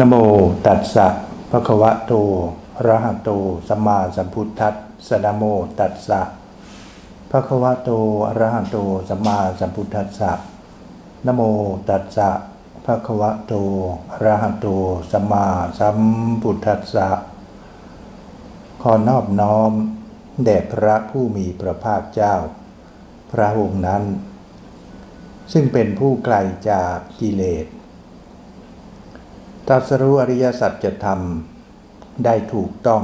นโมตัสสะภะคะวะโตอะระหะโตสัมมาสัมพุทธัสสะนโมตัสสะภะคะวะโตอะระหะโตสัมมาสัมพุทธัสสะนโมตัสสะภะคะวะโตอะระหะโตสัมมาสัมพุทธัสสะขอนอบน้อมแด่พระผู้มีพระภาคเจ้า พระองค์นั้น ซึ่งเป็นผู้ไกลจากกิเลส ตรัสรู้อริยสัจธรรมได้ถูกต้อง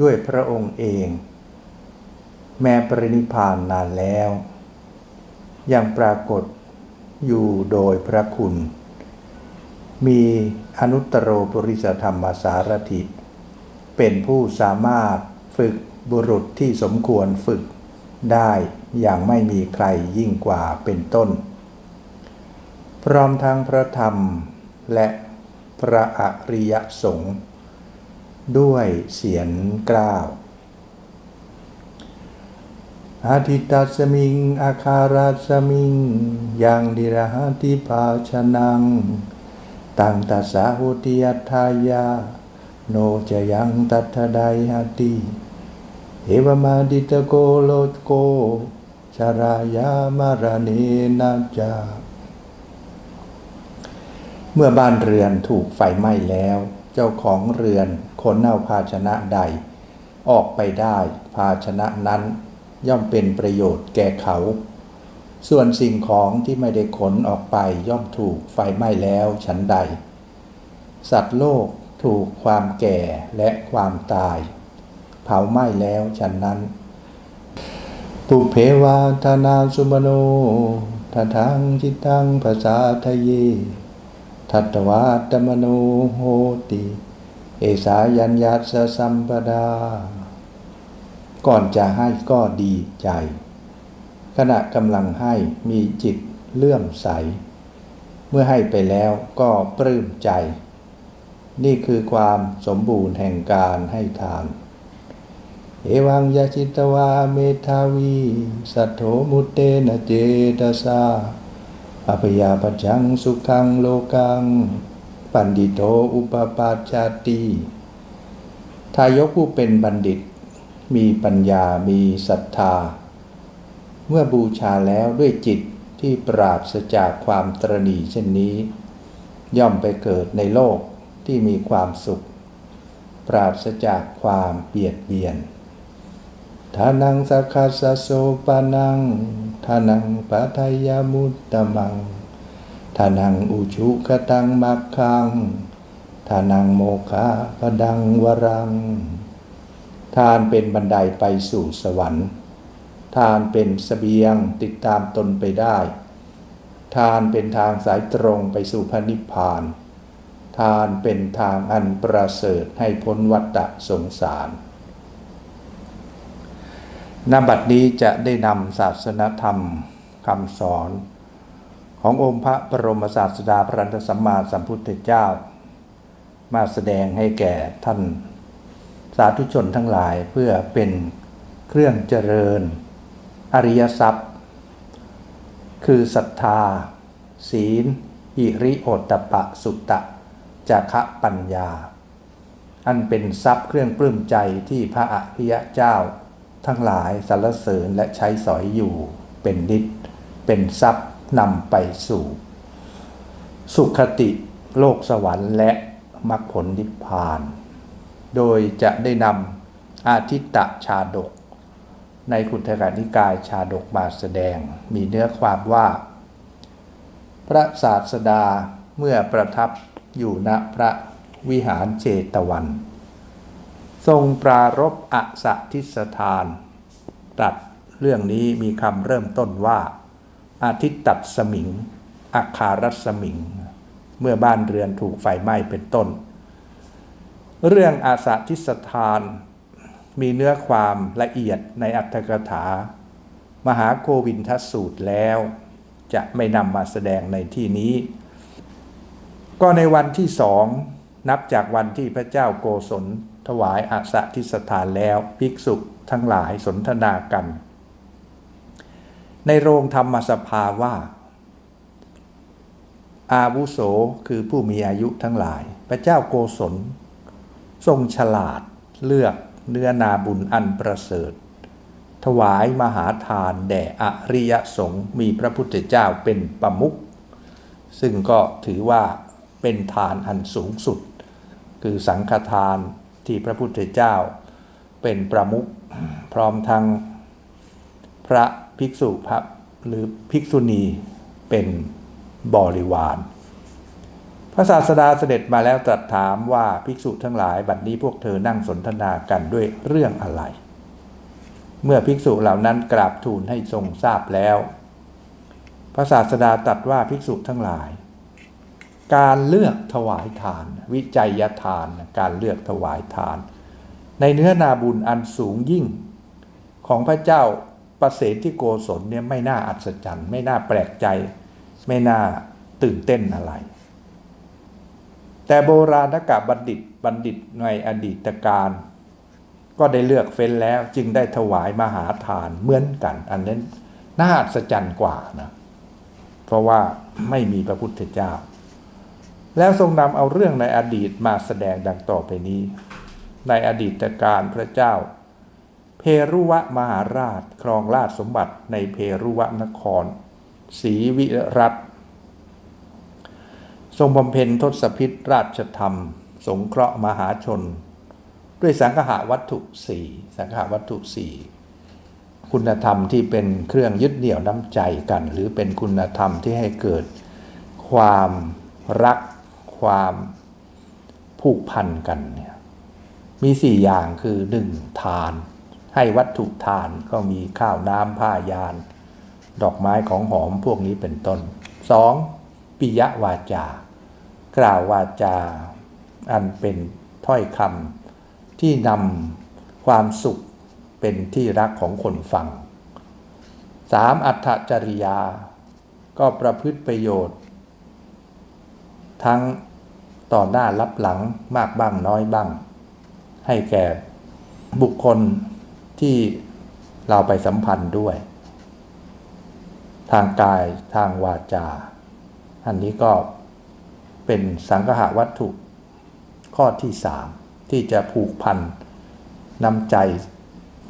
ด้วยพระองค์เอง แม้ปรินิพานนานแล้ว ยังปรากฏอยู่โดยพระคุณ มีอนุตตรโรปริสธรรมสารถิ เป็นผู้สามารถฝึกบุรุษที่สมควรฝึกได้อย่างไม่มีใครยิ่งกว่าเป็นต้น พร้อมทั้งพระธรรมและ พระอริยสงฆ์ด้วยเสียงกล้าวอาทิตัสมิง อาคาราสมิง ยังดิรหติภาชนัง ตังตัสสาหุติยัตถายา โนจะยังตัทธไดหติเอวมาดิตโกโลโกชารายามารเนนาจา เมื่อบ้านเรือนถูกไฟไหม้แล้ว เจ้าของเรือนขนเอาภาชนะใด ออกไปได้ภาชนะนั้น ย่อมเป็นประโยชน์แก่เขา ส่วนสิ่งของที่ไม่ได้ขนออกไปย่อมถูกไฟไหม้แล้วฉันใด สัตว์โลกถูกความแก่และความตาย เผาไหม้แล้วฉันนั้น ปุเพวาธนาสุมโนทาทังจิตังภาษาทะเย ทัตวาตมโนโหติ เอสายัญญาสสัมปดา ก่อนจะให้ก็ดีใจ ขณะกำลังให้มีจิตเลื่อมใส เมื่อให้ไปแล้วก็ปลื้มใจ นี่คือความสมบูรณ์แห่งการให้ทาน เอวังยาจิตวาเมทาวี สัทโธมุตเตนะเจตสา อภยาปัจังสุขังโลกัง ปันดิโตอุปปาชาติ ทายกผู้เป็นบัณฑิต มีปัญญามีศรัทธา เมื่อบูชาแล้วด้วยจิตที่ปราศจากความตรณีเช่นนี้ ย่อมไปเกิดในโลกที่มีความสุข ปราศจากความเบียดเบียนทานังสักคัสสะโสปานัง ทานังปัทยามุตตมังทานังอุชุกตังมักขังทานังโมคาปดังวรัง ทานเป็นบันไดไปสู่สวรรค์ ทานเป็นสเสบียงติดตามตนไปได้ ทานเป็นทางสายตรงไปสู่พระนิพพาน ทานเป็นทางอันประเสริฐให้พ้นวัฏฏะสงสาร นบัดนี้จะได้นำศาสนธรรมคำสอน ขององค์พระบรมศาสดาพระรัตสัมมาสัมพุทธเจ้า มาแสดงให้แก่ท่านสาธุชนทั้งหลายเพื่อเป็นเครื่องเจริญ อริยทรัพย์ คือศรัทธา ศีลหิริโอตตปะสุตตะจาคะปัญญา อันเป็นทรัพย์เครื่องปลื้มใจที่พระอริยเจ้า ทั้งหลายสรรเสริญและใช้สอยอยู่เป็นนิด เป็นทรัพย์นำไปสู่ สุขติโลกสวรรค์และมรรคผลนิพพาน โดยจะได้นำอาทิตตชาดก ในขุนทกานิกายชาดกมาแสดงมีเนื้อความว่า พระศาสดาเมื่อประทับอยู่ณพระวิหารเจตวัน ทรงปรารบอสทิสถานตรัสเรื่องนี้มีคำเริ่มต้นว่า อาทิตตัดสมิงอาคารัสมิง เมื่อบ้านเรือนถูกไฟไหม้เป็นต้น เรื่องอาสาทิสถาน มีเนื้อความละเอียดในอัตถกถา มหาโควินทสูตรแล้ว จะไม่นำมาแสดงในที่นี้ ก็ในวันที่สองนับจากวันที่พระเจ้าโกศล ถวายอาสาทิสถานแล้วภิกษุทั้งหลายสนทนากัน ในโรงธรรมสภาว่า อาวุโสคือผู้มีอายุทั้งหลาย พระเจ้าโกศล ทรงฉลาดเลือกเนื้อนาบุญอันประเสริฐ ถวายมหาทานแด่อริยสงฆ์มีพระพุทธเจ้าเป็นประมุขซึ่งก็ถือว่าเป็นทานอันสูงสุด คือสังฆทาน ที่พระพุทธเจ้าเป็นประมุขพร้อมทั้งพระภิกษุพระหรือภิกษุณีเป็นบริวาร พระศาสดาเสด็จมาแล้วตรัสถามว่าภิกษุทั้งหลายบัดนี้พวกเธอนั่งสนทนากันด้วยเรื่องอะไร เมื่อภิกษุเหล่านั้นกราบทูลให้ทรงทราบแล้ว พระศาสดาตรัสว่าภิกษุทั้งหลาย การเลือกถวายทาน วิจัยทานการเลือกถวายทาน ในเนื้อนาบุญอันสูงยิ่ง ของพระเจ้าประเสฐที่โกศลเนี่ยไม่น่าอัศจรรย์ ไม่น่าแปลกใจ ไม่น่าตื่นเต้นอะไร แต่โบราณกะบัณฑิตบัณฑิตในอดีตการก็ได้เลือกเฟ้นแล้วจึงได้ถวายมหาทานเหมือนกัน อันนั้นน่าอัศจรรย์กว่านะ เพราะว่าไม่มีพระพุทธเจ้า แล้วทรงนำเอาเรื่องในอดีตมาแสดงดังต่อไปนี้ ในอดีตการพระเจ้า เพรุวะมหาราช ครองราชสมบัติในเพรุวะนครศรีวิรัตทรงบำเพ็ญทศพิษราชธรรม สงเคราะห์มหาชน ด้วยสังฆะวัตถุสี่สังฆะวัตถุสี่คุณธรรมที่เป็นเครื่องยึดเหนี่ยวน้ำใจกัน หรือเป็นคุณธรรมที่ให้เกิดความรัก ความผูกพันกันเนี่ยมีสี่อย่างคือหนึ่งทาน ให้วัตถุทานก็มีข้าวน้ำผ้ายาน ดอกไม้ของหอมพวกนี้เป็นต้นสองปิยวาจา กล่าววาจา อันเป็นถ้อยคำที่นำความสุขเป็นที่รักของคนฟังสามอัตถจริยา ก็ประพฤติประโยชน์ ทั้งต่อหน้ารับหลังมากบ้างน้อยบ้าง ให้แก่บุคคลที่เราไปสัมพันธ์ด้วย ทางกายทางวาจา อันนี้ก็เป็นสังฆะวัตถุข้อที่สามที่จะผูกพันนำใจ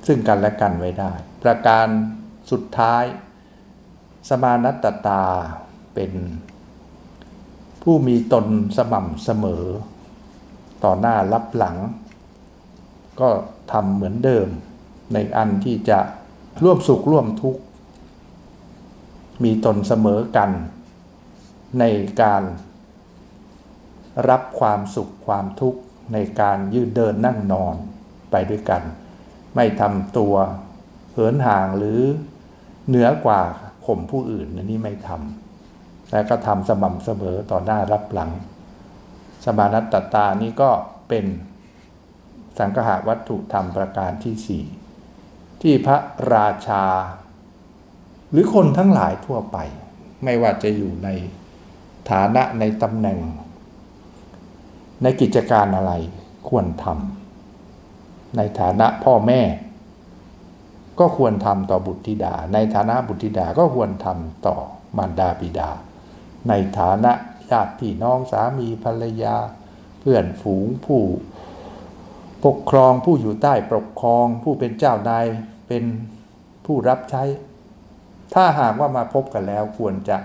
ซึ่งกันและกันไว้ได้ ประการสุดท้าย สมานัตตาเป็น ผู้มีตนสม่ำเสมอ ต่อหน้ารับหลัง ก็ทำเหมือนเดิม ในอันที่จะร่วมสุขร่วมทุกข์ มีตนเสมอกัน ในการรับความสุขความทุกข์ ในการยืนเดินนั่งนอนไปด้วยกัน ไม่ทำตัวเหินห่างหรือเหนือกว่าข่มผู้อื่นนนี้ไม่ทำ และก็ทำสม่ำเสมอต่อหน้ารับหลัง สมานัตตตานี้ก็เป็นสังฆะวัตถุธรรมประการที่สี่ที่พระราชา หรือคนทั้งหลายทั่วไป ไม่ว่าจะอยู่ในฐานะในตำแหน่ง ในกิจการอะไรควรทำในฐานะพ่อแม่ ก็ควรทำต่อบุตรธิดา ในฐานะบุตรธิดาก็ควรทำต่อมารดาบิดา ในฐานะญาติพี่น้องสามีภรรยา เพื่อนฝูงผู้ ปกครองผู้อยู่ใต้ปกครองผู้เป็นเจ้านายเป็นผู้รับใช้ ถ้าหากว่ามาพบกันแล้วควรจะ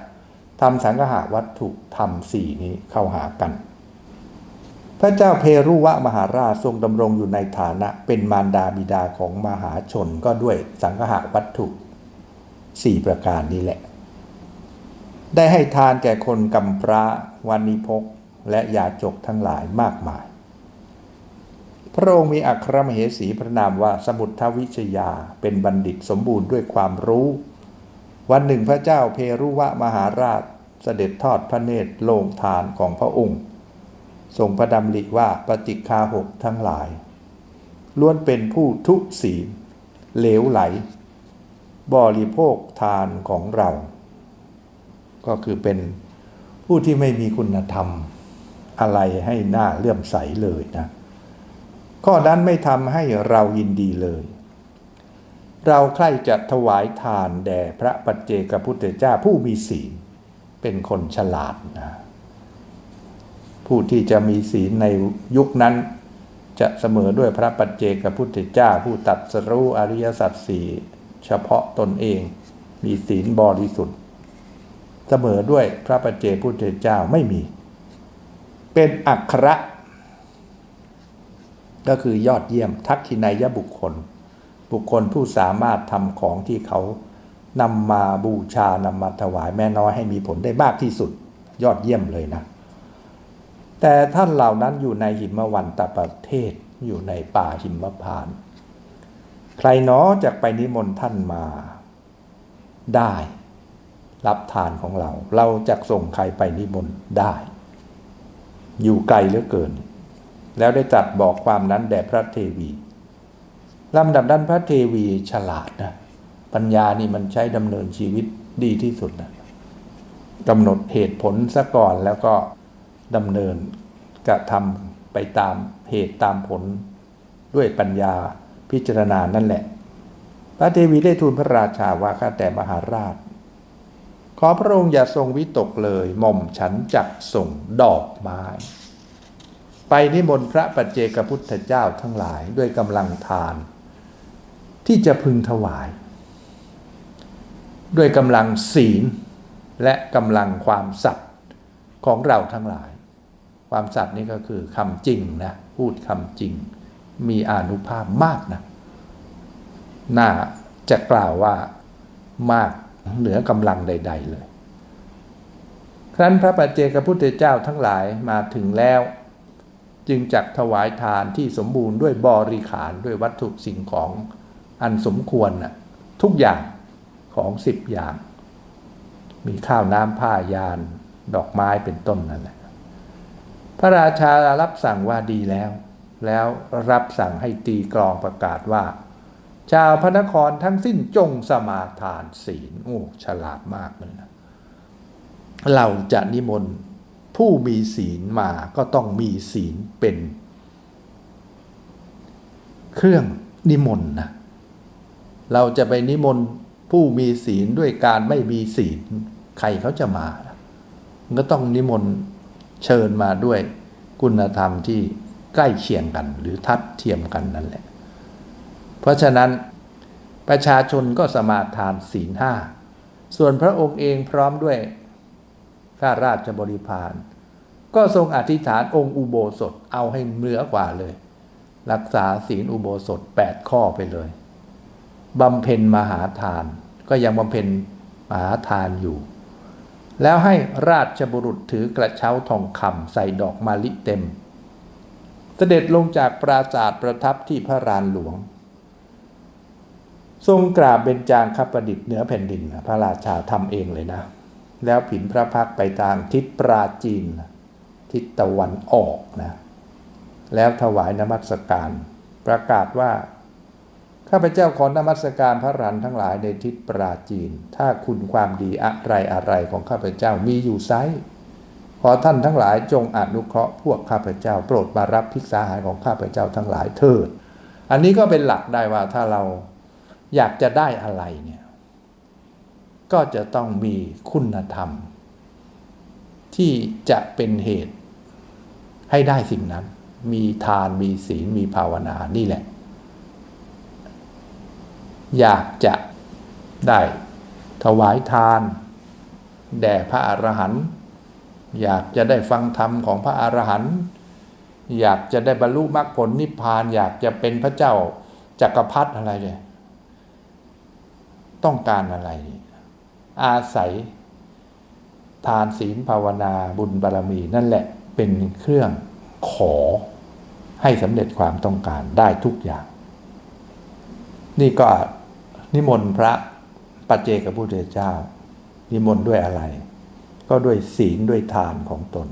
ทำสังหาวัตถุทำสี่นี้เข้าหากัน พระเจ้าเพรุวะมหาราชทรงดำรงอยู่ในฐานะเป็นมารดาบิดาของมหาชนก็ด้วยสังหาวัตถุสี่ประการนี้แหละ ได้ให้ทานแก่คนกำพร้าวานิพกและยาจกทั้งหลายมากมาย พระองค์มีอัครมเหสีพระนามว่าสมุททวิชยาเป็นบัณฑิตสมบูรณ์ด้วยความรู้ วันหนึ่งพระเจ้าเพรุวะมหาราชเสด็จทอดพระเนตรโลงทานของพระองค์ทรงพระดำริว่าปฏิคาหกทั้งหลาย ล้วนเป็นผู้ทุศีลเหลวไหล บริโภคทานของเรา ก็คือเป็นผู้ที่ไม่มีคุณธรรมอะไรให้หน้าเลื่อมใสเลยนะ ข้อนั้นไม่ทำให้เรายินดีเลย เราใคร่จะถวายทานแด่พระปัจเจกพุทธเจ้าผู้มีศีลเป็นคนฉลาดนะ ผู้ที่จะมีศีลในยุคนั้นจะเสมอด้วยพระปัจเจกพุทธเจ้า ผู้ตัดสรู้อริยสัจสี่เฉพาะตนเอง มีศีลบริสุทธิ์ เสมอด้วยพระปัจเจพุทธเจ้าไม่มี เป็นอัคระ ก็คือยอดเยี่ยมทักขินายบุคคล บุคคลผู้สามารถทำของที่เขานำมาบูชานำมาถวายแม่น้อยให้มีผลได้มากที่สุด ยอดเยี่ยมเลยนะ แต่ท่านเหล่านั้นอยู่ในหิมวันตประเทศอยู่ในป่าหิมพาน ใครหนอจะไปนิมนต์ท่านมาได้ รับทานของเรา เราจะส่งใครไปนิมนต์ได้ อยู่ไกลเหลือเกิน แล้วได้ตรัสบอกความนั้นแด่พระเทวีลำดับด้านพระเทวีฉลาดนะ ปัญญานี่มันใช้ดำเนินชีวิตดีที่สุดนะกำหนดเหตุผลซะก่อนแล้วก็ดำเนินกระทำไปตามเหตุตามผลด้วยปัญญาพิจารณานั่นแหละ พระเทวีได้ทูลพระราชาว่าข้าแต่มหาราช ขอพระองค์อย่าทรงวิตกเลย หม่อมฉันจักส่งดอกไม้ ไปนิมนต์พระปัจเจกพุทธเจ้าทั้งหลายด้วยกำลังทาน ที่จะพึงถวาย ด้วยกำลังศีลและกำลังความสัตย์ของเราทั้งหลาย ความสัตย์นี่ก็คือคำจริงนะพูดคำจริง มีอนุภาพมากนะน่าจะกล่าวว่ามาก เหนือกำลังใด ๆ เลย ครั้นพระปัจเจกพุทธเจ้าทั้งหลายมาถึงแล้ว จึงจักถวายทานที่สมบูรณ์ด้วยบริขารด้วยวัตถุสิ่งของอันสมควรนะทุกอย่างของสิบอย่าง มีข้าวน้ำผ้ายาน ดอกไม้เป็นต้นนั่นแหละพระราชารับสั่งว่าดีแล้ว แล้วรับสั่งให้ตีกลองประกาศว่า ชาวพระนครทั้งสิ้นจงสมาทานศีล โอ้ ฉลาดมากเลยนะ เราจะนิมนต์ผู้มีศีลมาก็ต้องมีศีลเป็น เครื่องนิมนต์นะ เราจะไปนิมนต์ผู้มีศีลด้วยการไม่มีศีล ใครเขาจะมา ก็ต้องนิมนต์เชิญมาด้วย คุณธรรมที่ใกล้เคียงกัน หรือทัดเทียมกันนั่นแหละ เพราะฉะนั้นประชาชนก็สมาทานศีลห้าส่วนพระองค์เองพร้อมด้วยข้าราชบริพาร ก็ทรงอธิษฐานองค์อุโบสถเอาให้เหนือกว่าเลย รักษาศีลอุโบสถ 8 ข้อไปเลยบำเพ็ญมหาทาน ก็ยังบำเพ็ญมหาทานอยู่ แล้วให้ราชบุรุษถือกระเช้าทองคำใส่ดอกมาลิเต็ม เสด็จลงจากปราสาทประทับที่พระรานหลวง ทรงกราบเบญจางคประดิษฐ์เหนือแผ่นดิน พระราชาทำเองเลยนะ แล้วผินพระพักไปทางทิศปราจีน ทิศตะวันออกนะ แล้วถวายนมัสการ ประกาศว่าข้าพเจ้าขอนมัสการพระรันทั้งหลายในทิศปราจีน ถ้าคุณความดีอะไรอะไรของข้าพเจ้ามีอยู่ไซขอท่านทั้งหลายจงอนุเคราะห์พวกข้าพเจ้า โปรดมารับพิกษาหายของข้าพเจ้าทั้งหลายเถิด อันนี้ก็เป็นหลักได้ว่าถ้าเรา อยากจะได้อะไรเนี่ยก็จะต้องมีคุณธรรม ที่จะเป็นเหตุให้ได้สิ่งนั้น มีทานมีศีลมีภาวนานี่แหละ อยากจะได้ถวายทาน แด่พระอรหันต์อยากจะได้ฟังธรรมของพระอรหันต์อยากจะได้บรรลุมรรคผลนิพพาน อยากจะเป็นพระเจ้าจักรพรรดิอะไรเนี่ย ต้องการอะไร อาศัย ทานศีลภาวนาบุญบารรมีนั่นแหละเป็นเครื่องขอให้สำเร็จความต้องการได้ทุกอย่าง นี่ก็นิมนต์พระปัจเจกพุทธเจ้า นิมนต์ด้วยอะไร ก็ด้วยศีลด้วยทานของตน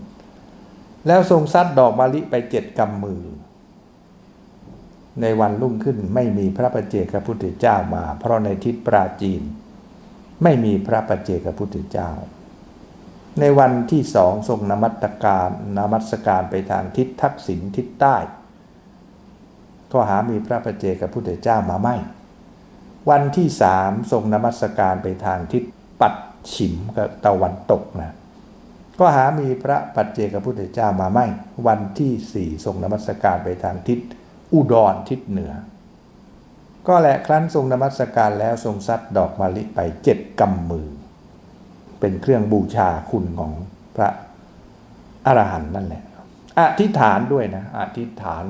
แล้วทรงซัดดอกมะลิไปเจ็ดกำมือ ในวันรุ่งขึ้นไม่มีพระปัจเจกพุทธเจ้ามา เพราะในทิศปราจีน ไม่มีพระปัจเจกพุทธเจ้า ในวันที่สองทรงนมัตการนมัสการไปทางทิศทักษิณทิศใต้ก็หามีพระปัจเจกพุทธเจ้ามาไม่ วันที่สามทรงนมัสการไปทางทิศปัดฉิมกับตะวันตกนะก็หามีพระปัจเจกพุทธเจ้ามาไม่ วันที่สี่ทรงนมัสการไปทางทิศ อุดรทิศเหนือ ก็แหละครั้นทรงนมัสการแล้วทรงซัดดอกมะลิไปเจ็ดกำมือ เป็นเครื่องบูชาคุณของพระอรหันต์นั่นแหละ อธิษฐานด้วยนะ อธิษฐาน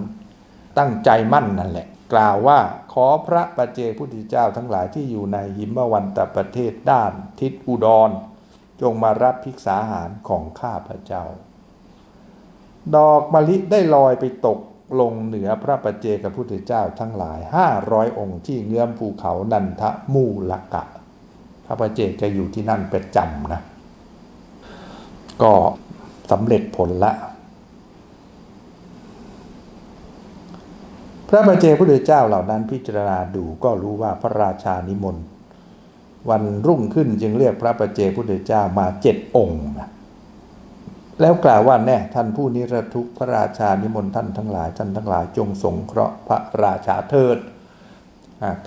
ตั้งใจมั่นนั่นแหละ กล่าวว่าขอพระปัจเจพุทธเจ้าทั้งหลายที่อยู่ในหิมวันตประเทศด้านทิศอุดร จงมารับภิกษาหารของข้าพระเจ้า ดอกมะลิได้ลอยไปตก ลงเหนือพระปัจเจกพุทธเจ้าทั้งหลายห้าร้อยองค์ที่เงื้อมภูเขานันทมูลกะ พระปัจเจกจะอยู่ที่นั่นประจำนะ ก็สำเร็จผลละ พระปัจเจกพุทธเจ้าเหล่านั้นพิจารณาดูก็รู้ว่าพระราชานิมนต์ วันรุ่งขึ้นจึงเรียกพระปัจเจกพุทธเจ้ามาเจ็ดองค์นะ แล้วกล่าวว่าแน่ท่านผู้นิรทุกพระราชานิมนต์ท่านทั้งหลายท่านทั้งหลายจงสงเคราะห์พระราชาเถิด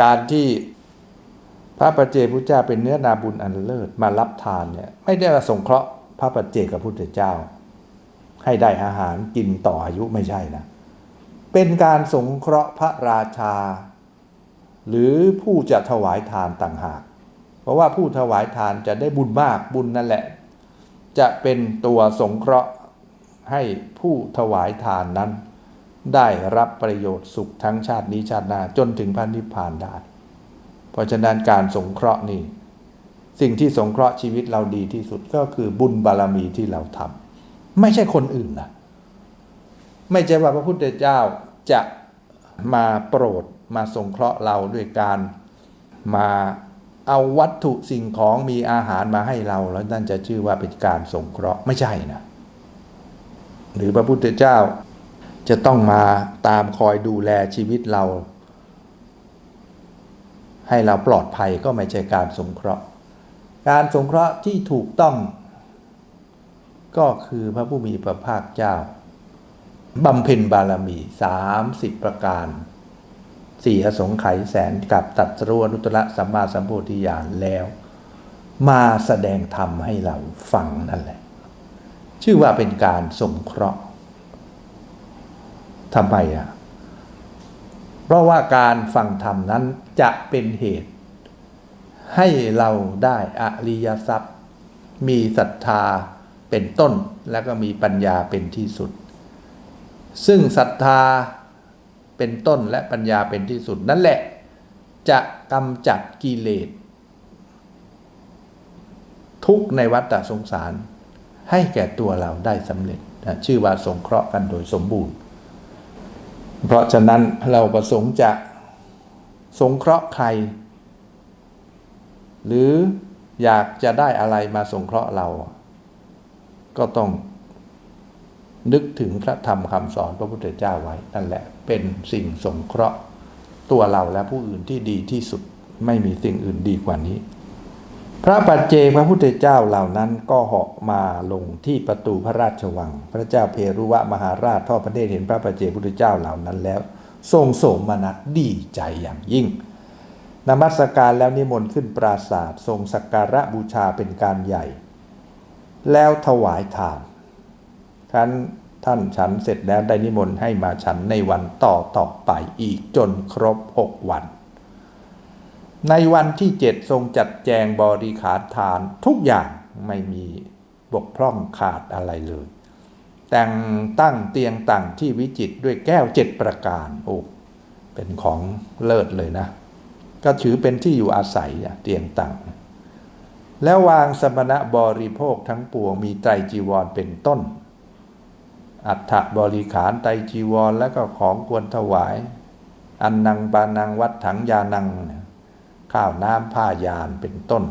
การที่พระปัจเจพุทธเจ้าเป็นเนื้อนาบุญอันเลิศมารับทานเนี่ยไม่ได้มาสงเคราะห์พระปัจเจกพุทธเจ้า ให้ได้อาหารกินต่ออายุไม่ใช่นะ เป็นการสงเคราะห์พระราชา หรือผู้จะถวายทานต่างหาก เพราะว่าผู้ถวายทานจะได้บุญมากบุญนั่นแหละ จะเป็นตัวสงเคราะห์ให้ผู้ถวายทานนั้น ได้รับประโยชน์สุขทั้งชาตินี้ชาติหน้าจนถึงพันนิพพานได้ เพราะฉะนั้นการสงเคราะห์นี่สิ่งที่สงเคราะห์ชีวิตเราดีที่สุดก็คือบุญบารมีที่เราทำไม่ใช่คนอื่นนะไม่ใช่ว่าพระพุทธเจ้าจะมาโปรดมาสงเคราะห์เราด้วยการมา เอาวัตถุสิ่งของมีอาหารมาให้เรา แล้วนั่นจะชื่อว่าเป็นการสงเคราะห์ไม่ใช่นะ หรือพระพุทธเจ้าจะต้องมาตามคอยดูแลชีวิตเรา ให้เราปลอดภัยก็ไม่ใช่การสงเคราะห์ การสงเคราะห์ที่ถูกต้อง ก็คือพระผู้มีพระภาคเจ้าบำเพ็ญบารมีสามสิบประการ สี่อสงไขยแสนกับตัดสรุอนุตตรสัมมาสัมโพธิญาณแล้ว มาแสดงธรรมให้เราฟังนั่นแหละ ชื่อว่าเป็นการสงเคราะห์ทำไมอะ เพราะว่าการฟังธรรมนั้นจะเป็นเหตุ ให้เราได้อริยทรัพย์ มีศรัทธาเป็นต้นแล้วก็มีปัญญาเป็นที่สุด ซึ่งศรัทธา เป็นต้นและปัญญาเป็นที่สุดนั่นแหละ จะกำจัดกิเลสทุกในวัฏสงสาร ให้แก่ตัวเราได้สำเร็จนะชื่อว่าสงเคราะห์กันโดยสมบูรณ์ เพราะฉะนั้นเราประสงค์จะสงเคราะห์ใคร หรืออยากจะได้อะไรมาสงเคราะห์เรา ก็ต้องนึกถึงพระธรรมคำสอนพระพุทธเจ้าไว้นั่นแหละ เป็นสิ่งสงเคราะห์ ตัวเราและผู้อื่นที่ดีที่สุดไม่มีสิ่งอื่นดีกว่านี้ พระปัจเจกพระพุทธเจ้าเหล่านั้นก็เหาะมาลงที่ประตูพระราชวัง พระเจ้าเพรุวะมหาราชทอดพระเนตรเห็นพระปัจเจกพุทธเจ้าเหล่านั้นแล้ว ทรงโสมนัสดีใจอย่างยิ่งนมัสการแล้วนิมนต์ขึ้นปราศาสตร์ทรงสักการะบูชาเป็นการใหญ่ แล้วถวายทานท่าน ท่านฉันเสร็จแล้วได้นิมนต์ให้มาฉันในวันต่อต่อไปอีกจนครบหกวัน ในวันที่เจ็ดทรงจัดแจงบริขารทานทุกอย่างไม่มีบกพร่องขาดอะไรเลย แต่งตั้งเตียงต่างที่วิจิตรด้วยแก้วเจ็ดประการโอ้เป็นของเลิศเลยนะ ก็ถือเป็นที่อยู่อาศัยเตียงต่างแล้ววางสมณะบริโภคทั้งปวงมีไตรจีวรเป็นต้น อัฐบริขารไตจีวรและก็ของควรถวาย อันนังปานังวัดถังยานัง ข้าวน้ำผ้ายานเป็นต้น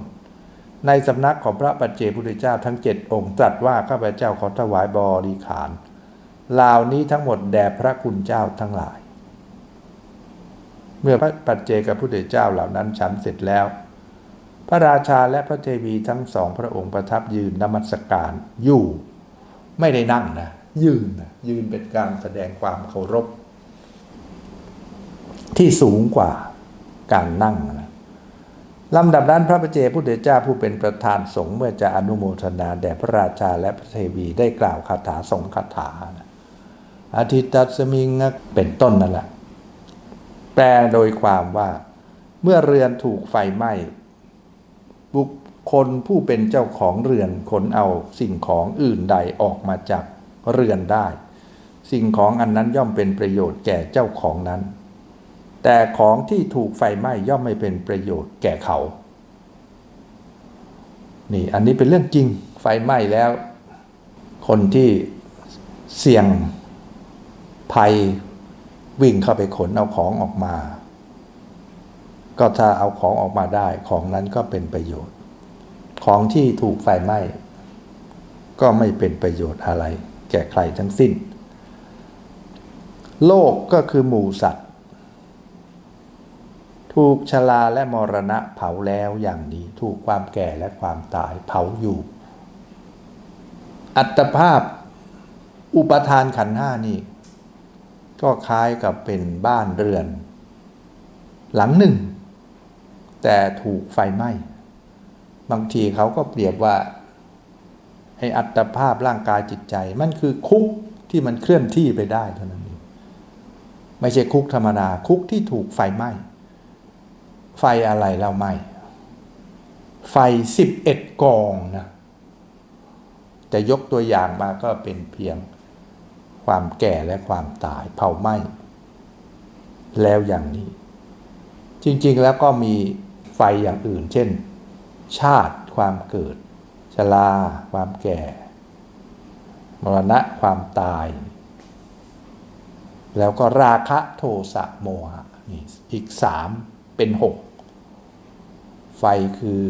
ในสำนักของพระปัจเจพุทธเจ้าทั้งเจ็ดองค์ตรัสว่าข้าพเจ้าขอถวายบริขารเหล่านี้ทั้งหมดแด่พระคุณเจ้าทั้งหลาย เมื่อพระปัจเจกพุทธเจ้าเหล่านั้นฉันเสร็จแล้ว พระราชาและพระเทวีทั้งสองพระองค์ประทับยืนนมัสการอยู่ ไม่ได้นั่งนะ ยืนนะยืนเป็นการแสดงความเคารพ ที่สูงกว่าการนั่งนะลำดับนั้นพระประเจพุทธเจ้าผู้เป็นประธานสงฆ์เมื่อจะอนุโมทนาแด่พระราชาและพระเทวีได้กล่าวคาถาสงฆ์คาถาอาทิตัสมิงเป็นต้นนั่นแหละแปลโดยความว่าเมื่อเรือนถูกไฟไหม้บุคคลผู้เป็นเจ้าของเรือนขนเอาสิ่งของอื่นใดออกมาจาก เรือนได้ สิ่งของอันนั้นย่อมเป็นประโยชน์แก่เจ้าของนั้น แต่ของที่ถูกไฟไหม้ย่อมไม่เป็นประโยชน์แก่เขา นี่อันนี้เป็นเรื่องจริงไฟไหม้แล้ว คนที่เสี่ยงภัยวิ่งเข้าไปขนเอาของออกมา ก็ถ้าเอาของออกมาได้ของนั้นก็เป็นประโยชน์ ของที่ถูกไฟไหม้ก็ไม่เป็นประโยชน์อะไร แก่ใครทั้งสิ้น โลกก็คือหมู่สัตว์ ถูกชราและมรณะเผาแล้วอย่างนี้ถูกความแก่และความตายเผาอยู่ อัตภาพอุปทานขันห้านี่ ก็คล้ายกับเป็นบ้านเรือน หลังหนึ่ง แต่ถูกไฟไหม้ บางทีเขาก็เปรียบว่า ให้อัตภาพร่างกายจิตใจ มันคือคุกที่มันเคลื่อนที่ไปได้เท่านั้นเองไม่ใช่คุกธรรมดาคุกที่ถูกไฟไหม้ไฟอะไรเราไหม้ไฟสิบเอ็ดกองนะจะยกตัวอย่างมาก็เป็นเพียงความแก่และความตายเผาไหม้แล้วอย่างนี้ จริงๆแล้วก็มีไฟอย่างอื่น เช่น ชาติความเกิด ชราความแก่ มรณะความตาย แล้วก็ราคะโทสะโมหะนี่อีกสามเป็นหกไฟคือ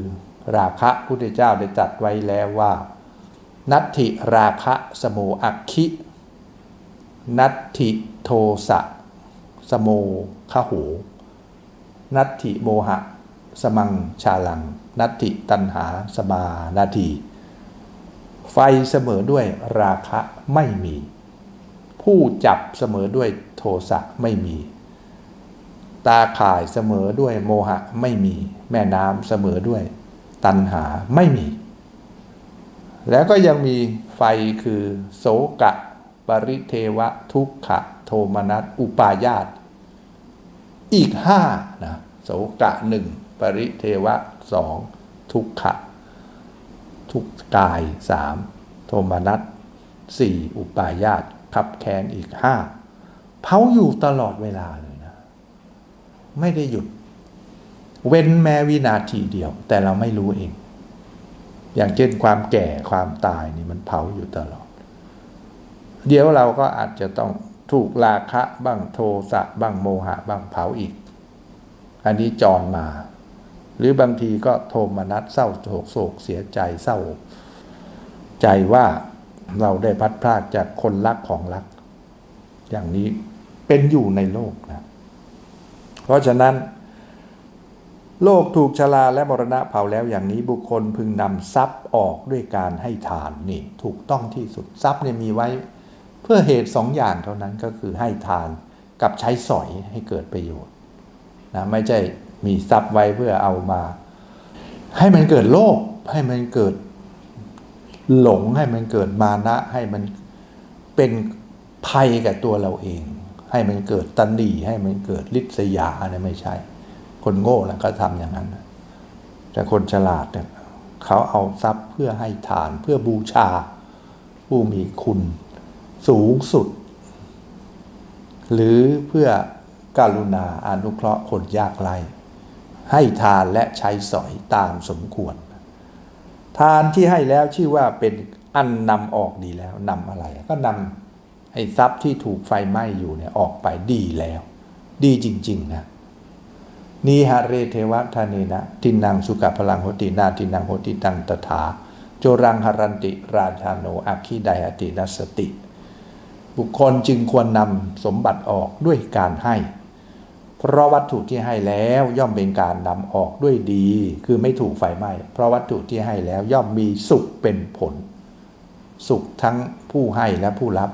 ราคะพุทธเจ้าได้จัดไว้แล้วว่า นัตถิราคะสโมอักคิ นัตถิโทสะสโมขโหนัตถิโมหะ สมังชาลัง นัตถิตันหาสมานาที ไฟเสมอด้วยราคะไม่มี ผู้จับเสมอด้วยโทสะไม่มี ตาข่ายเสมอด้วยโมหะไม่มี แม่น้ำเสมอด้วย ตันหาไม่มี แล้วก็ยังมีไฟคือโสกะ ปริเทวะ ทุกขะ โทมนัสอุปาญาตอีกห้านะโสกะหนึ่ง ปริเทวะสองทุกขะ ทุกกายสามโทมนัสสี่อุปาญาตขับแค้นอีกห้าเผาอยู่ตลอดเวลาเลยนะ ไม่ได้หยุด เว้นแม้วินาทีเดียว แต่เราไม่รู้เอง อย่างเช่นความแก่ความตายนี่มันเผาอยู่ตลอด เดี๋ยวเราก็อาจจะต้องถูกราคะบ้างโทสะบ้างโมหะบ้างเผาอีก อันนี้จรมา หรือบางทีก็โทมนัสเศร้าโศกโศกเสียใจเศร้า ใจว่าเราได้พัดพลาดจากคนรักของรัก อย่างนี้เป็นอยู่ในโลกนะ เพราะฉะนั้น โลกถูกชราและมรณะเผาแล้วอย่างนี้บุคคลพึงนำทรัพย์ออกด้วยการให้ทานนี่ถูกต้องที่สุดทรัพย์เนี่ยมีไว้ เพื่อเหตุสองอย่างเท่านั้นก็คือให้ทานกับใช้สอยให้เกิดประโยชน์นะไม่ใช่ มีทรัพย์ไว้เพื่อเอามา ให้มันเกิดโลภให้มันเกิดหลงให้มันเกิดมานะ ให้มันเป็นภัยกับตัวเราเอง ให้มันเกิดตันดีให้มันเกิดลิษยาเนี่ยไม่ใช่ คนโง่แล้วก็ทำอย่างนั้น แต่คนฉลาดเนี่ยเขาเอาทรัพย์เพื่อให้ทานเพื่อบูชา ผู้มีคุณสูงสุด หรือเพื่อการุณาอนุเคราะห์คนยากไร้ ให้ทานและใช้สอยตามสมควร ทานที่ให้แล้วชื่อว่าเป็นอันนำออกดีแล้วนำอะไร ก็นำไอ้ทรัพย์ที่ถูกไฟไหม้อยู่เนี่ยออกไปดีแล้ว ดีจริง ๆ นะนีหะเรเทวะทานีนะทินังสุกะพลังโหตินาทินังโหติตังตถาโจรังหรันติ ราชาโนอาคีไดอตินัสสติ บุคคลจึงควรนำสมบัติออกด้วยการให้ เพราะวัตถุที่ให้แล้วย่อมเป็นการนำออกด้วยดี คือไม่ถูกไฟไหม้เพราะวัตถุที่ให้แล้วย่อมมีสุขเป็นผล สุขทั้งผู้ให้และผู้รับ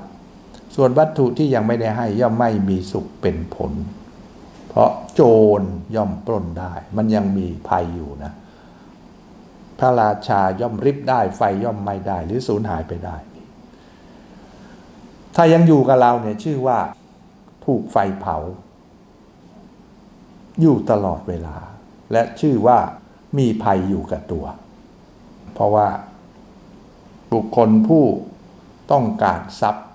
ส่วนวัตถุที่ยังไม่ได้ให้ย่อมไม่มีสุขเป็นผล เพราะโจรย่อมปล้นได้ มันยังมีภัยอยู่นะ พระราชาย่อมริบได้ไฟย่อมไหม้ได้หรือสูญหายไปได้ ถ้ายังอยู่กับเราเนี่ยชื่อว่าถูกไฟเผา อยู่ตลอดเวลา และชื่อว่ามีภัยอยู่กับตัว เพราะว่าบุคคลผู้ต้องการทรัพย์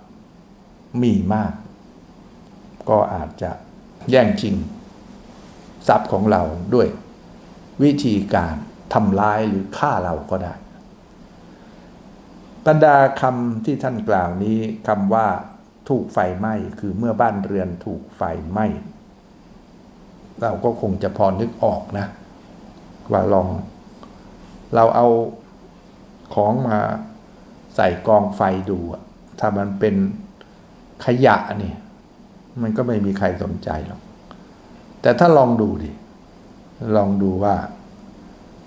มีมาก ก็อาจจะแย่งชิง ทรัพย์ของเราด้วย วิธีการทำร้ายหรือฆ่าเราก็ได้บรรดาคำที่ท่านกล่าวนี้คำว่าถูกไฟไหม้คือเมื่อบ้านเรือนถูกไฟไหม้ เราก็คงจะพอนึกออกนะ ว่าลอง เราเอาของมาใส่กองไฟดูอะถ้ามันเป็นขยะนี่มันก็ไม่มีใครสนใจหรอก แต่ถ้าลองดูดิ ลองดูว่า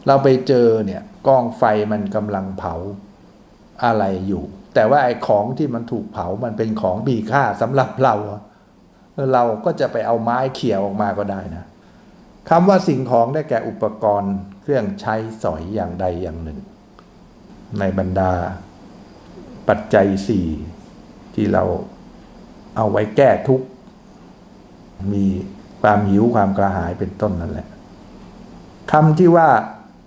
เราไปเจอเนี่ยกองไฟมันกำลังเผาอะไรอยู่ แต่ว่าไอ้ของที่มันถูกเผามันเป็นของมีค่าสำหรับเราอะ เราก็จะไปเอาไม้เขี่ยออกมาก็ได้นะคำว่าสิ่งของได้แก่อุปกรณ์เครื่องใช้สอยอย่างใดอย่างหนึ่ง ในบรรดาปัจจัยสี่ที่เราเอาไว้แก้ทุกข์ มีความหิวความกระหายเป็นต้นนั่นแหละคำที่ว่า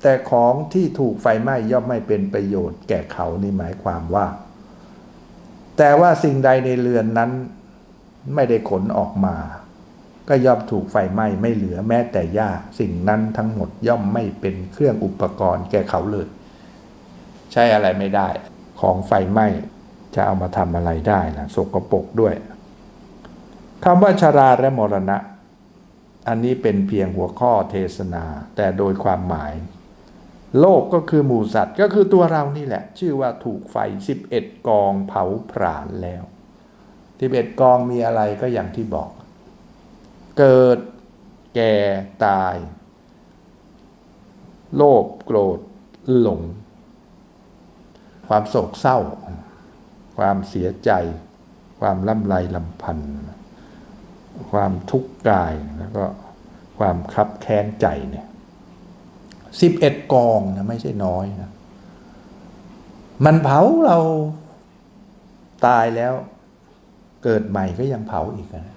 แต่ของที่ถูกไฟไหม้ย่อมไม่เป็นประโยชน์แก่เขานี่หมายความว่า แต่ว่าสิ่งใดในเรือนนั้น ไม่ได้ขนออกมา ก็ย่อมถูกไฟไหม้ไม่เหลือแม้แต่หญ้าสิ่งนั้นทั้งหมดย่อมไม่เป็นเครื่องอุปกรณ์แก่เขาเลย ใช้อะไรไม่ได้ ของไฟไหม้จะเอามาทำอะไรได้นะสกปรกด้วยคำว่าชาราและมรณะ อันนี้เป็นเพียงหัวข้อเทศนา แต่โดยความหมาย โลกก็คือหมูสัตว์ก็คือตัวเรานี่แหละ ชื่อว่าถูกไฟ 11 กองเผาผลาญแล้ว 11 กองมีอะไรก็อย่างที่บอก เกิดแก่ตาย โลภโกรธหลง ความโศกเศร้า ความเสียใจ ความล่ำไรลำพันธ์ความทุกข์กายแล้วก็ความคับแค้นใจเนี่ยสิบเอ็ดกองนะไม่ใช่น้อยนะ มันเผาเราตายแล้ว เกิดใหม่ก็ยังเผาอีกนะ